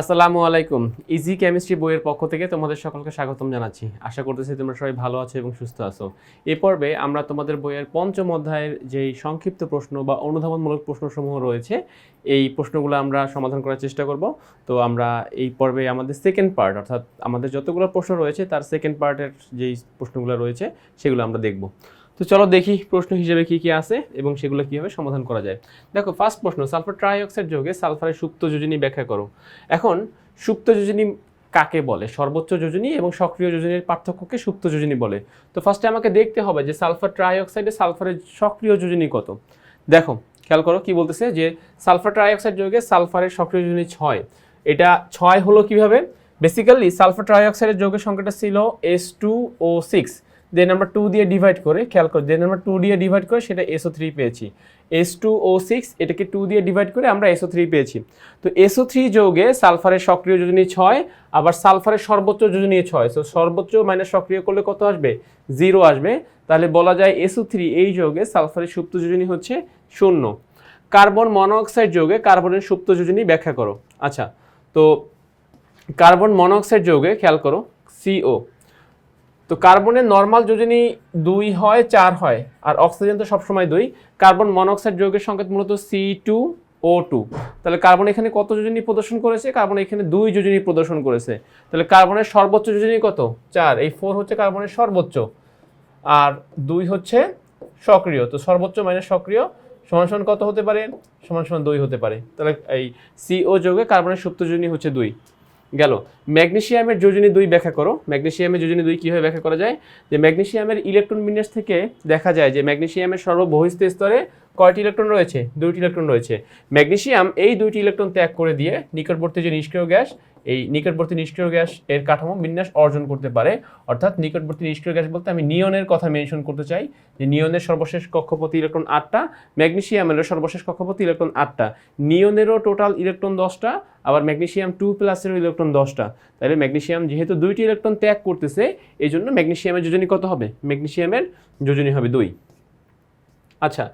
আসসালামু আলাইকুম। Easy chemistry বইয়ের পক্ষ থেকে তোমাদের সকলকে স্বাগতম জানাচ্ছি। আশা করতেছি তোমরা সবাই ভালো আছো এবং সুস্থ আছো। এ পর্বে আমরা তোমাদের বইয়ের পঞ্চম অধ্যায়ের যেই সংক্ষিপ্ত প্রশ্ন বা অনুধাবনমূলক প্রশ্নসমূহ রয়েছে, এই প্রশ্নগুলো আমরা সমাধান করার চেষ্টা করব। তো আমরা এই পর্বে আমাদের সেকেন্ড পার্ট অর্থাৎ আমাদের যতগুলো প্রশ্ন রয়েছে, তার সেকেন্ড পার্টের যেই প্রশ্নগুলো রয়েছে, সেগুলো আমরা দেখব। তো চলো দেখি প্রশ্ন হিসেবে কি কি আছে এবং সেগুলো কীভাবে সমাধান করা যায়। দেখো ফার্স্ট প্রশ্ন সালফার ট্রাইঅক্সাইড যোগে সালফারের সুপ্ত যোজনী ব্যাখ্যা করো। এখন, সুপ্ত যোজনী কাকে বলে? সর্বোচ্চ যোজনী এবং সক্রিয় যোজনীর পার্থক্যকে সুপ্ত যোজনী বলে। তো ফার্স্টে আমাকে দেখতে হবে যে সালফার ট্রাইঅক্সাইডে সালফারের সক্রিয় যোজনী কত। দেখো, খেয়াল করো কি বলতেছে যে সালফার ট্রাইঅক্সাইড যোগে সালফারের সক্রিয় যোজনী ছয়। এটা ছয় হলো কীভাবে? বেসিক্যালি সালফার ট্রাইঅক্সাইডের যোগের সংখ্যাটা ছিল S two O six then আমরা টু দিয়ে ডিভাইড করে, খেয়াল করো দেন আমরা টু দিয়ে ডিভাইড করে সেটা এসও থ্রি পেয়েছি। এস টু ও সিক্স এটাকে টু দিয়ে ডিভাইড করে আমরা এসও থ্রি পেয়েছি। তো এসও থ্রি যোগে সালফারের সক্রিয় যোজনী ছয়, আবার সালফারের সর্বোচ্চ যোজনী ছয়। তো সর্বোচ্চ মাইনাস সক্রিয় করলে কত আসবে? জিরো আসবে। তাহলে বলা যায় এসও থ্রি এই যোগে সালফারের সুপ্ত যোজনী হচ্ছে শূন্য। কার্বন মনোঅক্সাইড যোগে কার্বনের সুপ্ত যোজনী ব্যাখ্যা করো। আচ্ছা তো কার্বন মনোঅক্সাইড যোগে খেয়াল করো সিও তো কার্বনের নর্মাল যোজনী দুই হয়, চার হয়, আর অক্সিজেন তো সবসময় দুই। কার্বন মনোক্সাইড যৌগের সংকেত মূলত সি টু ও টু তাহলে কার্বন এখানে কত যোজনী প্রদর্শন করেছে? কার্বন এখানে দুই যোজনী প্রদর্শন করেছে। তাহলে কার্বনের সর্বোচ্চ যোজনী কত? চার। এই ফোর হচ্ছে কার্বনের সর্বোচ্চ, আর দুই হচ্ছে সক্রিয়। তো সর্বোচ্চ মাইনাস সক্রিয়, সমান সমান কত হতে পারে? সমান সমান দুই হতে পারে। তাহলে এই সিও যোগে কার্বনের সুপ্ত যোজনী হচ্ছে দুই। গেল। ম্যাগনেশিয়ামের যোজনী দুই ব্যাখ্যা করো। ম্যাগনেশিয়ামের যোজনী দুই কীভাবে ব্যাখ্যা করা যায়? যে ম্যাগনেশিয়ামের ইলেকট্রন বিন্যাস থেকে দেখা যায় যে ম্যাগনেশিয়ামের সর্ববহিস্থ স্তরে কয়টি ইলেকট্রন রয়েছে? দুইটি ইলেকট্রন রয়েছে। ম্যাগনেশিয়াম এই দুইটি ইলেকট্রন ত্যাগ করে দিয়ে নিকটবর্তী যে নিষ্ক্রিয় গ্যাস এই নিকটবর্তী নিষ্ক্রিয় গ্যাস এর কাঠামো বিন্যাস অর্জন করতে পারে। অর্থাৎ নিকটবর্তী নিষ্ক্রিয় গ্যাস বলতে আমি নিয়নের কথা মেনশন করতে চাই। যে নিয়নের সর্বশেষ কক্ষপতি ইলেকট্রন আটটা ম্যাগনেসিয়ামেরও সর্বশেষ কক্ষপতি ইলেকট্রন আটটা। নিয়নেরও টোটাল ইলেকট্রন দশটা, আবার ম্যাগনেশিয়াম টু প্লাসেরও ইলেকট্রন দশটা। তাহলে ম্যাগনেশিয়াম যেহেতু দুইটি ইলেকট্রন ত্যাগ করতেছে এই জন্য ম্যাগনেশিয়ামের যোজনী কত হবে? ম্যাগনেশিয়ামের যোজনী হবে দুই। আচ্ছা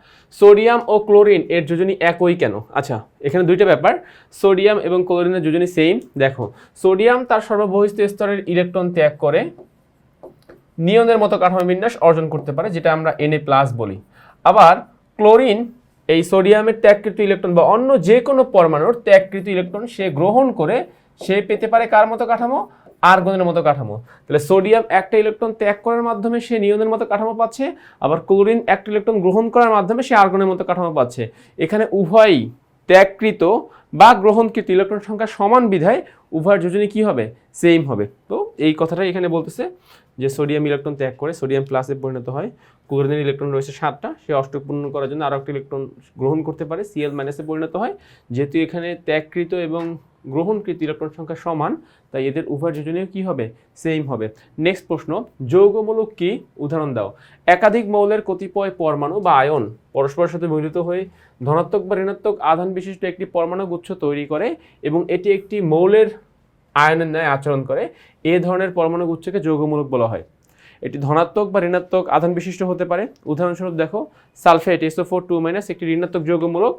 সোডিয়াম ও ক্লোরিন এর যোজনী একই কেন? আচ্ছা এখানে দুইটা ব্যাপার। সোডিয়াম এবং ক্লোরিনের যোজনী সেম। দেখো, সোডিয়াম তার সর্ববহিস্থ স্তরের ইলেকট্রন ত্যাগ করে নিয়নের মতো কাঠামো বিন্যাস অর্জন করতে পারে, যেটা আমরা এনএ প্লাস বলি। আবার ক্লোরিন এই সোডিয়ামের ত্যাগকৃত ইলেকট্রন বা অন্য যে কোনো পরমাণুর ত্যাগকৃত ইলেকট্রন সে গ্রহণ করে সে পেতে পারে কার মতো কাঠামো? আর্গনের মতো কাঠামো। তাহলে সোডিয়াম একটা ইলেকট্রন ত্যাগ করার মাধ্যমে সে নিয়নের মতো কাঠামো পাচ্ছে, আবার ক্লোরিন একটা ইলেকট্রন গ্রহণ করার মাধ্যমে সে আর্গনের মতো কাঠামো পাচ্ছে। এখানে উভয়ই ত্যাগকৃত বা গ্রহণকৃত ইলেকট্রন সংখ্যা সমান বিধায় উভয়ের যোজনী কি হবে? সেম হবে। তো এই কথাটাই এখানে বলতেছে যে সোডিয়াম ইলেকট্রন ত্যাগ করে সোডিয়াম প্লাসে পরিণত হয়। ক্লোরিনের ইলেকট্রন রয়েছে সাতটা, সে অষ্টক পূর্ণ করার জন্য আরও একটা ইলেকট্রন গ্রহণ করতে পারে সিএল মাইনাসে পরিণত হয়। যেহেতু এখানে ত্যাগকৃত এবং গ্রহণকৃত ইলেকট্রন সংখ্যা সমান, তাই এদের উভয় যোজনীয় কী হবে? সেম হবে। নেক্সট প্রশ্ন যৌগমূলক কি? উদাহরণ দাও। একাধিক মৌলের কতিপয় পরমাণু বা আয়ন পরস্পরের সাথে মিলিত হয়ে ধনাত্মক বা ঋণাত্মক আধান বিশিষ্ট একটি পরমাণু গুচ্ছ তৈরি করে এবং এটি একটি মৌলের আয়নের ন্যায় আচরণ করে, এ ধরনের পরমাণু গুচ্ছকে যৌগমূলক বলা হয়। এটি ধনাত্মক বা ঋণাত্মক আধান বিশিষ্ট হতে পারে। উদাহরণস্বরূপ দেখো, sulphate SO four two minus একটি ঋণাত্মক যৌগমূলক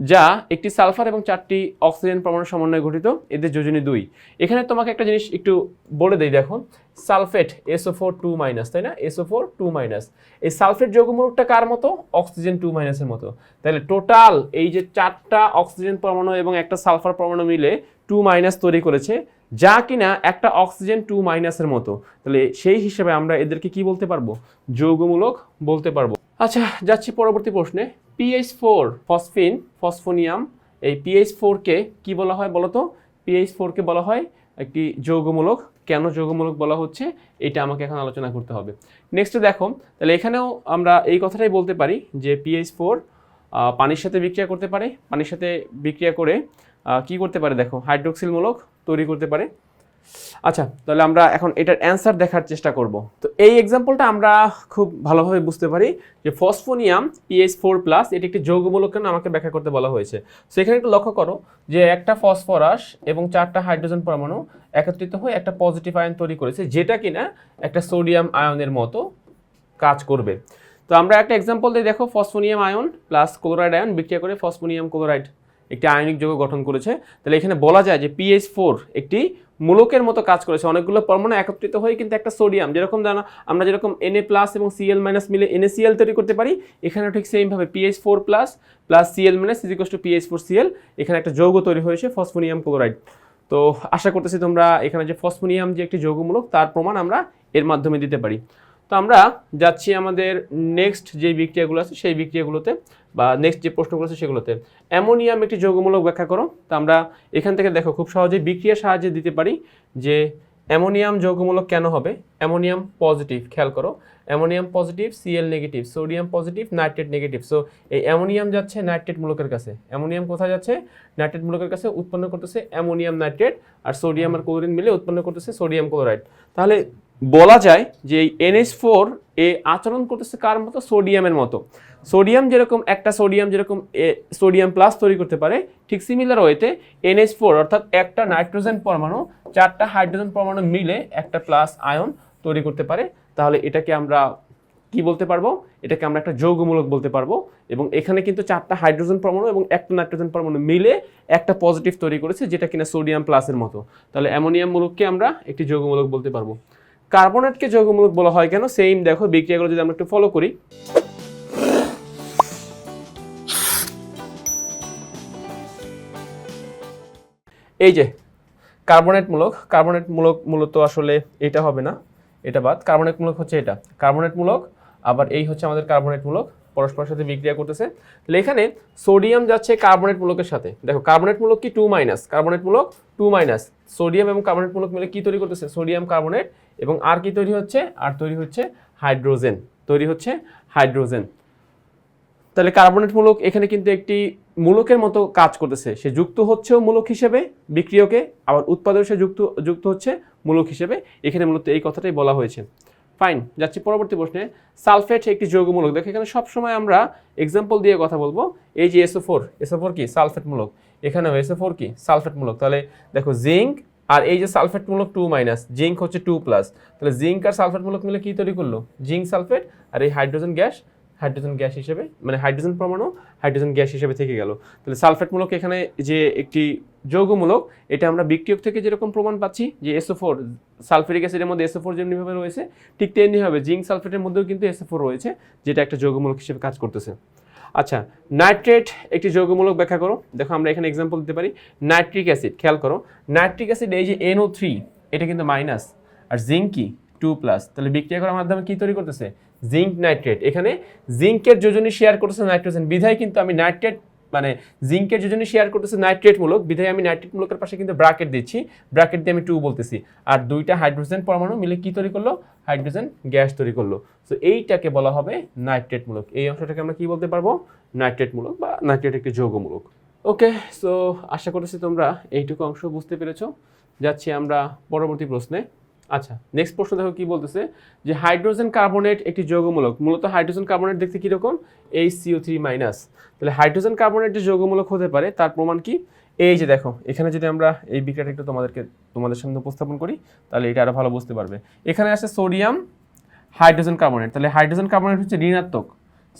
যা একটি সালফার এবং চারটি অক্সিজেন পরমাণু সমন্বয়ে গঠিত, এদের যোজনী দুই। এখানে তোমাকে একটা জিনিস একটু বলে দেই, দেখো। Sulphate SO four two minus তাই না? এসও ফোর টু মাইনাস এই সালফেট যৌগমূলকটা কার মতো? অক্সিজেন টু মাইনাসের মতো। তাহলে টোটাল এই যে চারটা অক্সিজেন পরমাণু এবং একটা সালফার পরমাণু মিলে টু মাইনাস তৈরি করেছে, যা কিনা একটা অক্সিজেন টু মাইনাসের মতো। তাহলে সেই হিসেবে আমরা এদেরকে কি বলতে পারব? যৌগমূলক বলতে পারব। আচ্ছা যাচ্ছি পরবর্তী প্রশ্নে। পিএইচ ফোর ফসফিন ফসফোনিয়াম এই পিএইচ ফোরকে কী বলা হয় বলতো? পিএইচ ফোরকে বলা হয় একটি যৌগমূলক। কেন যৌগমূলক বলা হচ্ছে? এটা আমাকে এখন আলোচনা করতে হবে। নেক্সট দেখো, তাহলে এখানেও আমরা এই কথাটাই বলতে পারি যে পিএইচ ফোর পানির সাথে বিক্রিয়া করতে পারে। পানির সাথে বিক্রিয়া করে কি করতে পারে দেখো? হাইড্রোক্সিলমূলক তৈরি করতে পারে। আচ্ছা তাহলে আমরা এখন এটার অ্যান্সার দেখার চেষ্টা করব। তো এই এক্সাম্পলটা আমরা খুব ভালোভাবে বুঝতে পারি যে ফসফোনিয়াম পিএইচ ফোর প্লাস এটি একটি যৌগমূলক কেন আমাকে ব্যাখ্যা করতে বলা হয়েছে। সো এখানে একটু লক্ষ্য করো যে একটা ফসফরাস এবং চারটা হাইড্রোজেন পরমাণু একত্রিত হয়ে একটা পজিটিভ আয়ন তৈরি করেছে, যেটা কিনা একটা সোডিয়াম আয়নের মতো কাজ করবে। তো আমরা একটা এক্সাম্পল দিয়ে দেখো phosphonium ion plus chloride ion বিক্রিয়া করে ফসফোনিয়াম ক্লোরাইড একটি আয়নিক যৌগ গঠন করেছে। তাহলে এখানে বলা যায় যে পিএইচ ফোর একটি মূলকের মতো কাজ করেছে। অনেকগুলো পরমাণু একত্রিত হয়ে কিন্তু একটা সোডিয়াম, যেরকম জানো, আমরা যেরকম এনএ প্লাস এবং সিএল মাইনাস মিলে এনএসিএল তৈরি করতে পারি এখানে ঠিক সেমভাবে PH four plus plus Cl minus ইজিকস two PH four CL এখানে একটা যৌগ তৈরি হয়েছে ফসফোনিয়াম ক্লোরাইড তো আশা করতেছি তোমরা এখানে যে ফসফোনিয়াম যে একটি যৌগমূলক, তার প্রমাণ আমরা এর মাধ্যমে দিতে পারি। তো আমরা যাচ্ছি আমাদের নেক্সট যে বিক্রিয়াগুলো আছে, সেই বিক্রিয়াগুলোতে বা নেক্সট যে প্রশ্নগুলো আছে সেগুলোতে। অ্যামোনিয়াম একটি যৌগমূলক ব্যাখ্যা করো। তো আমরা এখান থেকে দেখো, খুব সহজেই বিক্রিয়ার সাহায্যে দিতে পারি যে অ্যামোনিয়াম যৌগমূলক কেন হবে? অ্যামোনিয়াম পজিটিভ খেয়াল করো। Ammonium positive Cl negative sodium positive nitrate negative so এই অ্যামোনিয়াম যাচ্ছে নাইট্রেট মূলকের কাছে। অ্যামোনিয়াম কোথায় যাচ্ছে? নাইট্রেট মূলকের কাছে উৎপন্ন করতেছে অ্যামোনিয়াম নাইট্রেট আর সোডিয়াম আর ক্লোরিন মিলে উৎপন্ন করতেছে সোডিয়াম ক্লোরাইড তাহলে বলা যায় যে এই এনএস ফোর এ আচরণ করতেছে কার মতো? সোডিয়ামের মতো। সোডিয়াম যেরকম একটা সোডিয়াম যেরকম সোডিয়াম প্লাস তৈরি করতে পারে, ঠিক সিমিলার ওয়েতে এনএস ফোর অর্থাৎ একটা নাইট্রোজেন পরমাণু, চারটা হাইড্রোজেন পরমাণু মিলে একটা প্লাস আয়ন তৈরি করতে পারে। তাহলে এটাকে আমরা কি বলতে পারব? এটাকে আমরা একটা যৌগমূলক বলতে পারব। এবং এখানে কিন্তু চারটা হাইড্রোজেন পরমাণু এবং একটা নাইট্রোজেন পরমাণু মিলে একটা পজিটিভ তৈরি করেছে, যেটা কিনা সোডিয়াম প্লাসের মতো। তাহলে অ্যামোনিয়াম মূলককে আমরা একটি যৌগমূলক বলতে পারব। কার্বনেটকে যৌগমূলক বলা হয় কেন? সেম দেখো, বিক্রিয়াগুলো যদি আমরা একটু ফলো করি। এই যে কার্বনেট মূলক কার্বনেট মূলক মূলত আসলে এটা হবে না, এটা বাদ। কার্বনেট মূলক হচ্ছে এটা কার্বনেট মূলক আবার এই হচ্ছে আমাদের কার্বনেট মূলক পরস্পরের সাথে বিক্রিয়া করতেছে। তাহলে এখানে সোডিয়াম যাচ্ছে কার্বনেট মূলকের সাথে। দেখো, কার্বনেট মূলক কি টু মাইনাস কার্বনেট মূলক টু মাইনাস সোডিয়াম এবং কার্বনেট মূলক মিলে কি তৈরি করতেছে? সোডিয়াম, কার্বনেট এবং আর কি তৈরি হচ্ছে? আর তৈরি হচ্ছে হাইড্রোজেন। তৈরি হচ্ছে হাইড্রোজেন। তাহলে কার্বনেট মূলক এখানে কিন্তু একটি মূলকের মতো কাজ করতেছে। সে যুক্ত হচ্ছেও মূলক হিসেবে বিক্রিয়কে, আবার উৎপাদন সে যুক্ত যুক্ত হচ্ছে মূলক হিসেবে। এখানে মূলত এই কথাটাই বলা হয়েছে। ফাইন যাচ্ছি পরবর্তী প্রশ্নে। সালফেট একটি যৌগমূলক। দেখো, এখানে সবসময় আমরা এক্সাম্পল দিয়ে কথা বলব। এই যে এসও ফোর এসও ফোর কি? সালফেটমূলক। এখানেও এসও ফোর কি? সালফেটমূলক। তাহলে দেখো জিঙ্ক আর এই যে সালফেটমূলক টু মাইনাস জিঙ্ক হচ্ছে টু প্লাস তাহলে জিঙ্ক আর সালফেটমূলক মিলে কি তৈরি করল? জিঙ্ক সালফেট আর এই হাইড্রোজেন গ্যাস হাইড্রোজেন গ্যাস হিসেবে? মানে হাইড্রোজেন পরমাণু হাইড্রোজেন গ্যাস হিসেবে থেকে গেল। তাহলে সালফেটমূলক এখানে যে একটি যৌগমূলক, এটা আমরা বিক্রিয়ক থেকে যেরকম প্রমাণ পাচ্ছি যে এসও ফোর সালফেরিক অ্যাসিডের মধ্যে এসও ফোর যেমনিভাবে রয়েছে, ঠিক তেমনিভাবে জিঙ্ক সালফেটের মধ্যেও কিন্তু এসও ফোর রয়েছে, যেটা একটা যৌগমূলক হিসেবে কাজ করতেছে। আচ্ছা নাইট্রেট একটি যৌগমূলক ব্যাখ্যা করো। দেখো আমরা এখানে এক্সাম্পল দিতে পারি। নাইট্রিক অ্যাসিড, খেয়াল করো। নাইট্রিক অ্যাসিড এই যে এনও থ্রি এটা কিন্তু মাইনাস আর জিঙ্ক কি? টু প্লাস তাহলে বিক্রিয়া করার মাধ্যমে কি তৈরি করতেছে? Zinc nitrate. এখানে জিঙ্কের যোজনী শেয়ার করতেছে নাইট্রোজেন। বিধায় কিন্তু আমি নাইট্রেট মানে জিঙ্কের যোজনী শেয়ার করতেছে নাইট্রেট মূলক বিধায় আমি নাইট্রেট মূলকের পাশে কিন্তু ব্রাকেট দিচ্ছি। ব্রাকেট দিয়ে আমি টু বলতেছি। আর দুইটা হাইড্রোজেন পরমাণু মিলে কি তৈরি করল? হাইড্রোজেন গ্যাস তৈরি করল। তো এইটাকে বলা হবে নাইট্রেট মূলক এই অংশটাকে আমরা কি বলতে পারব? নাইট্রেট মূলক বা নাইট্রেট একটি যৌগমূলক। ওকে সো আশা করতেছি তোমরা এইটুকু অংশ বুঝতে পেরেছ। যাচ্ছি আমরা পরবর্তী প্রশ্নে। আচ্ছা নেক্সট প্রশ্ন দেখো কি বলতেছে যে হাইড্রোজেন কার্বনেট একটি যৌগমূলক, মূলত হাইড্রোজেন কার্বনেট দেখতে কীরকম এইচ সিও থ্রি মাইনাস তাহলে হাইড্রোজেন কার্বনেট যে যৌগমূলক হতে পারে, তার প্রমাণ কি? এই যে দেখো, এখানে যদি আমরা এই বিক্রিয়াটা একটু তোমাদেরকে, তোমাদের সামনে উপস্থাপন করি, তাহলে এটা আরও ভালো বুঝতে পারবে। এখানে আছে সোডিয়াম হাইড্রোজেন কার্বনেট তাহলে হাইড্রোজেন কার্বনেট হচ্ছে ঋণাত্মক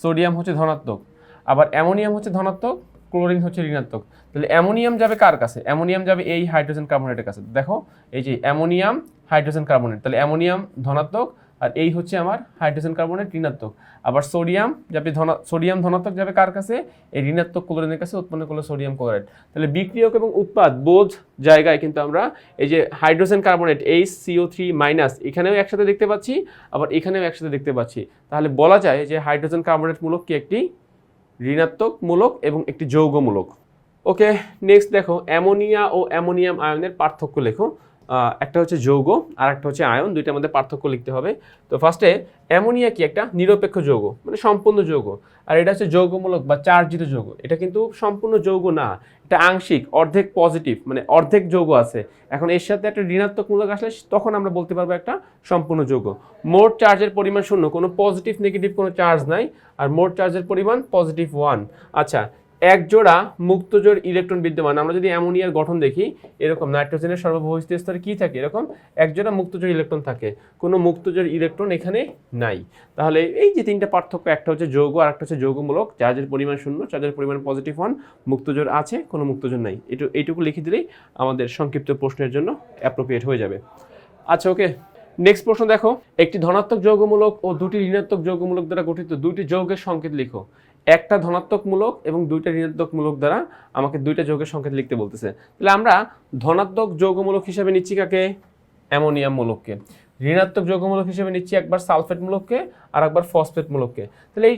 সোডিয়াম হচ্ছে ধনাত্মক, আবার অ্যামোনিয়াম হচ্ছে ধনাত্মক ক্লোরিন হচ্ছে ঋণাত্মক। তাহলে অ্যামোনিয়াম যাবে কার কাছে? অ্যামোনিয়াম যাবে এই হাইড্রোজেন কার্বনেটের কাছে। দেখো, এই যে অ্যামোনিয়াম হাইড্রোজেন কার্বনেট। তাহলে অ্যামোনিয়াম ধনাত্মক আর এই হচ্ছে আমার হাইড্রোজেন কার্বনেট ঋণাত্মক। আবার সোডিয়াম যাবে ধনা সোডিয়াম ধনাত্মক যাবে কার কাছে? এই ঋণাত্মক ক্লোরিনের কাছে উৎপন্ন করল সোডিয়াম ক্লোরাইড। তাহলে বিক্রিয়ক এবং উৎপাদ বোধ জায়গায় কিন্তু আমরা এই যে hydrogen carbonate H CO three minus এখানেও একসাথে দেখতে পাচ্ছি, আবার এখানেও একসাথে দেখতে পাচ্ছি। তাহলে বলা যায় যে হাইড্রোজেন কার্বনেট মূলক কি একটি? ঋণাত্মক মূলক এবং একটি যৌগমূলক। ওকে নেক্সট দেখো, অ্যামোনিয়া ও অ্যামোনিয়াম আয়নের পার্থক্য লেখো। একটা হচ্ছে যৌগ আর একটা হচ্ছে আয়ন, দুইটার মধ্যে পার্থক্য লিখতে হবে। তো ফার্স্টে অ্যামোনিয়া কি একটা? নিরপেক্ষ যৌগ মানে সম্পূর্ণ যৌগ। আর এটা হচ্ছে যৌগমূলক বা চার্জিত যৌগ। এটা কিন্তু সম্পূর্ণ যৌগ না, এটা আংশিক, অর্ধেক পজিটিভ মানে অর্ধেক যৌগ আছে। এখন এর সাথে একটা ঋণাত্মক মূলক আসলে তখন আমরা বলতে পারব একটা সম্পূর্ণ যৌগ। মোট চার্জের পরিমাণ শূন্য, কোনো পজিটিভ নেগেটিভ কোনো চার্জ নাই। আর মোট চার্জের পরিমাণ পজিটিভ ওয়ান আচ্ছা এক জোড়া মুক্তজোড় ইলেকট্রন বিদ্যমান। আমরা যদি অ্যামোনিয়ার গঠন দেখি, এরকম নাইট্রোজেনের সর্ববহিষ্ঠ স্তরে কি থাকে? এরকম এক জোড়া মুক্তজোড় ইলেকট্রন থাকে। কোনো মুক্তজোড় ইলেকট্রন এখানে নাই। তাহলে এই যে তিনটা পার্থক্য, একটা হচ্ছে যৌগ আর একটা হচ্ছে যৌগমূলক। চার্জের পরিমাণ শূন্য চার্জের পরিমাণ পজিটিভ ওয়ান মুক্তজোড় আছে, কোনো মুক্তজোড় নাই। এটু এইটুকু লিখে দিলেই আমাদের সংক্ষিপ্ত প্রশ্নের জন্য অ্যাপ্রোপ্রিয়েট হয়ে যাবে। আচ্ছা ওকে। নেক্সট প্রশ্ন দেখো। একটি ধনাত্মক যৌগমূলক ও দুটি ঋণাত্মক যৌগমূলক দ্বারা গঠিত দুটি যৌগের সংকেত লিখো। একটা ধনাত্মক মূলক এবং দুইটা ঋণাত্মক মূলক দ্বারা আমাকে দুইটা যৌগের সংকেত লিখতে বলতেছে। তাহলে আমরা ধনাত্মক যৌগমূলক হিসেবে নিচ্ছি কাকে? অ্যামোনিয়াম মূলককে। ঋণাত্মক যৌগমূলক হিসেবে নিচ্ছি একবার সালফেট মূলককে আর একবার ফসফেট মূলককে। তাহলে এই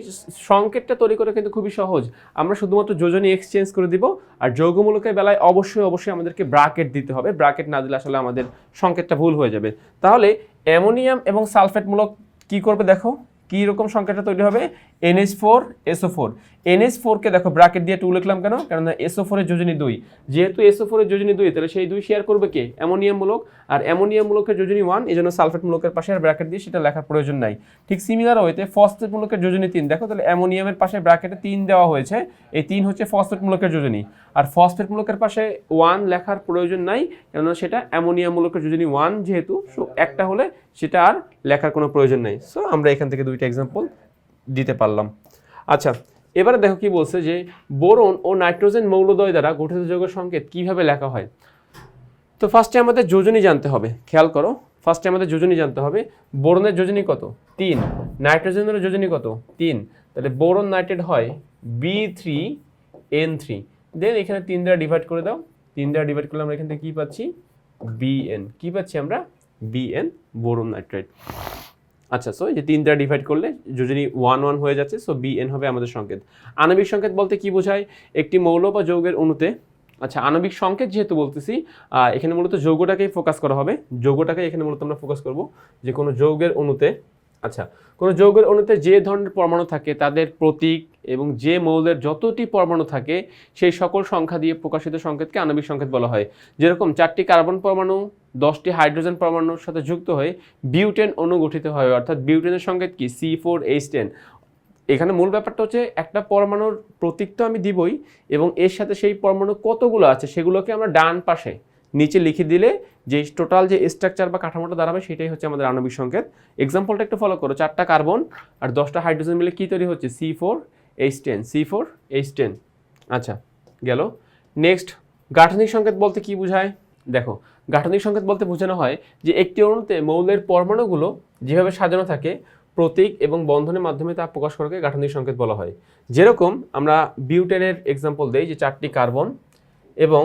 সংকেতটা তৈরি করা কিন্তু খুবই সহজ। আমরা শুধুমাত্র যোজনী এক্সচেঞ্জ করে দিব, আর যৌগমূলকের বেলায় অবশ্যই অবশ্যই আমাদেরকে ব্রাকেট দিতে হবে। ব্রাকেট না দিলে আসলে আমাদের সংকেতটা ভুল হয়ে যাবে। তাহলে অ্যামোনিয়াম এবং সালফেট মূলক কি করবে দেখো? কি রকম সংখ্যাটা তৈরি হবে? NS four SO four NS ফোরকে দেখো ব্রাকেট দিয়ে টু লিখলাম কেন? কারণ এসও ফোরের যোজনী দুই। যেহেতু এসও ফোরের যোজনী দুই, তাহলে সেই দুই শেয়ার করবে কে? অ্যামোনিয়াম মূলক আর অ্যামোনিয়াম মূলকের যোজনী ওয়ান এই জন্য সালফেট মূলকের পাশে আর ব্র্যাকেট দিয়ে সেটা লেখার প্রয়োজন নাই। ঠিক সিমিলার হইতে ফসফেট মূলকের যোজনী তিন। দেখো তাহলে অ্যামোনিয়ামের পাশে ব্র্যাকেটে তিন দেওয়া হয়েছে। এই তিন হচ্ছে ফসফেট মূলকের যোজনী। আর ফসফেট মূলকের পাশে ওয়ান লেখার প্রয়োজন নাই, কেননা সেটা অ্যামোনিয়াম মূলকের যোজনী ওয়ান যেহেতু সো একটা হলে সেটা আর লেখার কোনো প্রয়োজন নাই। সো আমরা এখান থেকে দুইটা এক্সাম্পল দিতে পারলাম। আচ্ছা এবারে দেখো কি বলছে যে বোরন ও নাইট্রোজেন মৌলদ্বয় দ্বারা গঠিত যৌগের সংকেত কীভাবে লেখা হয়? তো ফার্স্টে আমাদের যোজনী জানতে হবে, খেয়াল করো। ফার্স্টে আমাদের যোজনী জানতে হবে, বোরনের যোজনী কত? তিন। নাইট্রোজেনের যোজনী কত? তিন। তাহলে বোরন নাইট্রেট হয় B three N three then এখানে তিন দ্বারা ডিভাইড করে দাও। তিন দ্বারা ডিভাইড করলে আমরা এখান থেকে কী পাচ্ছি? বিএন কী পাচ্ছি আমরা? BN boron nitrate. আচ্ছা সো এই যে তিন ডিভাইড করলে যোজনী ওয়ান ওয়ান হয়ে যাচ্ছে সো বি এন হবে আমাদের সংকেত। আণবিক সংকেত বলতে কি বোঝায়? একটি মৌল বা যৌগের অণুতে আচ্ছা আণবিক সংকেত যেহেতু বলতেছি এখানে মূলত যৌগটাকেই ফোকাস করা হবে। যৌগটাকেই এখানে মূলত আমরা ফোকাস করব, যে কোনো যৌগের অণুতে আচ্ছা কোনো যৌগের অণুতে যে ধরনের পরমাণু থাকে, তাদের প্রতীক এবং যে মৌলের যতটি পরমাণু থাকে, সেই সকল সংখ্যা দিয়ে প্রকাশিত সংকেতকে আণবিক সংকেত বলা হয়। যেরকম চারটি কার্বন পরমাণু, দশটি হাইড্রোজেন পরমাণুর সাথে যুক্ত হয়ে বিউটেন অণু গঠিত হয়, অর্থাৎ বিউটেনের সংকেত কি? সি ফোর এইচ টেন এখানে মূল ব্যাপারটা হচ্ছে একটা পরমাণুর প্রতীক তো আমি দিবই এবং এর সাথে সেই পরমাণু কতগুলো আছে সেগুলোকে আমরা ডান পাশে, নিচে লিখে দিলে যে টোটাল যে স্ট্রাকচার বা কাঠামোটা দাঁড়াবে সেটাই হচ্ছে আমাদের আণবিক সংকেত। এক্সাম্পলটা একটু ফলো করো, চারটা কার্বন আর দশটা হাইড্রোজেন মিলে কী তৈরি হচ্ছে? C four H ten C four H ten আচ্ছা গেল। নেক্সট গাঠনিক সংকেত বলতে কি বোঝায়? দেখো, গাঠনিক সংকেত বলতে বোঝানো হয় যে একটি অণুতে মৌলের পরমাণুগুলো যেভাবে সাজানো থাকে, প্রতীক এবং বন্ধনের মাধ্যমে তা প্রকাশ করাকে গাঠনিক সংকেত বলা হয়। যেরকম আমরা বিউটেনের এক্সাম্পল দেই যে চারটি কার্বন এবং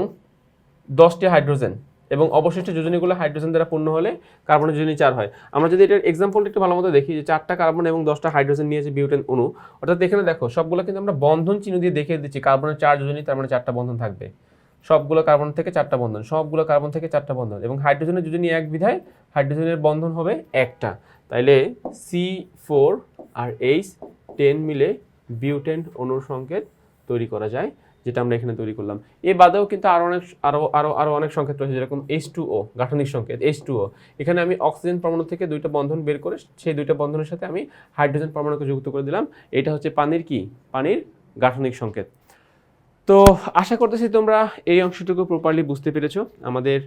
দশটি হাইড্রোজেন। এবং অবশিষ্ট যোজনীগুলো হাইড্রোজেন দ্বারা পূর্ণ হলে কার্বনের যোজনী চার হয়। আমরা যদি এটার এক্সাম্পলটা একটু ভালো মতো দেখি যে চারটা কার্বন এবং দশটা হাইড্রোজেন নিয়েছে বিউটেন অণু, অর্থাৎ এখানে দেখো সবগুলো কিন্তু আমরা বন্ধন চিহ্ন দিয়ে দেখিয়ে দিচ্ছি, কার্বনের চার যোজনী, তার মানে চারটা বন্ধন থাকবে। সবগুলো কার্বন থেকে চারটা বন্ধন, সবগুলো কার্বন থেকে চারটা বন্ধন এবং হাইড্রোজেনের যোজনী এক বিধায় হাইড্রোজেনের বন্ধন হবে একটা। তাইলে সি ফোর আর এইচ টেন মিলে বিউটেন অণুর সংকেত তৈরি করা যায়। যেটা আমরা এখানে তৈরি করলাম। এ বাদেও কিন্তু আরও অনেক আরও আরও আরও অনেক সংকেত রয়েছে, যেরকম এইচ টু ও গাঠনিক সংকেত এইচ টু ও এখানে আমি অক্সিজেন পরমাণু থেকে দুইটা বন্ধন বের করে সেই দুইটা বন্ধনের সাথে আমি হাইড্রোজেন পরমাণুকে যুক্ত করে দিলাম। এটা হচ্ছে পানির কি? পানির গাঠনিক সংকেত। তো আশা করতেছি তোমরা এই অংশটুকু প্রপারলি বুঝতে পেরেছ। আমাদের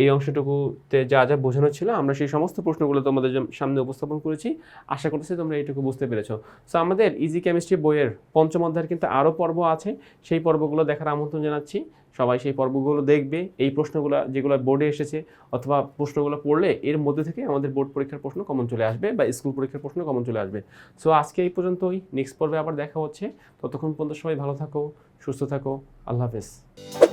এই অংশটুকুতে যা যা বোঝানো ছিল, আমরা সেই সমস্ত প্রশ্নগুলো তোমাদের সামনে উপস্থাপন করেছি। আশা করতেছি তোমরা এইটুকু বুঝতে পেরেছ। সো আমাদের ইজি কেমিস্ট্রি বইয়ের পঞ্চম অধ্যায়ের কিন্তু আরও পর্ব আছে। সেই পর্বগুলো দেখার আমন্ত্রণ জানাচ্ছি। সবাই সেই পর্বগুলো দেখবে। এই প্রশ্নগুলো যেগুলো বোর্ডে এসেছে অথবা প্রশ্নগুলো পড়লে এর মধ্যে থেকে আমাদের বোর্ড পরীক্ষার প্রশ্ন কমন চলে আসবে বা স্কুল পরীক্ষার প্রশ্ন কমন চলে আসবে। সো আজকে এই পর্যন্তই। নেক্সট পর্বে আবার দেখা হচ্ছে। ততক্ষণ পর্যন্ত সবাই ভালো থাকো, সুস্থ থাকো। আল্লাহ হাফেজ।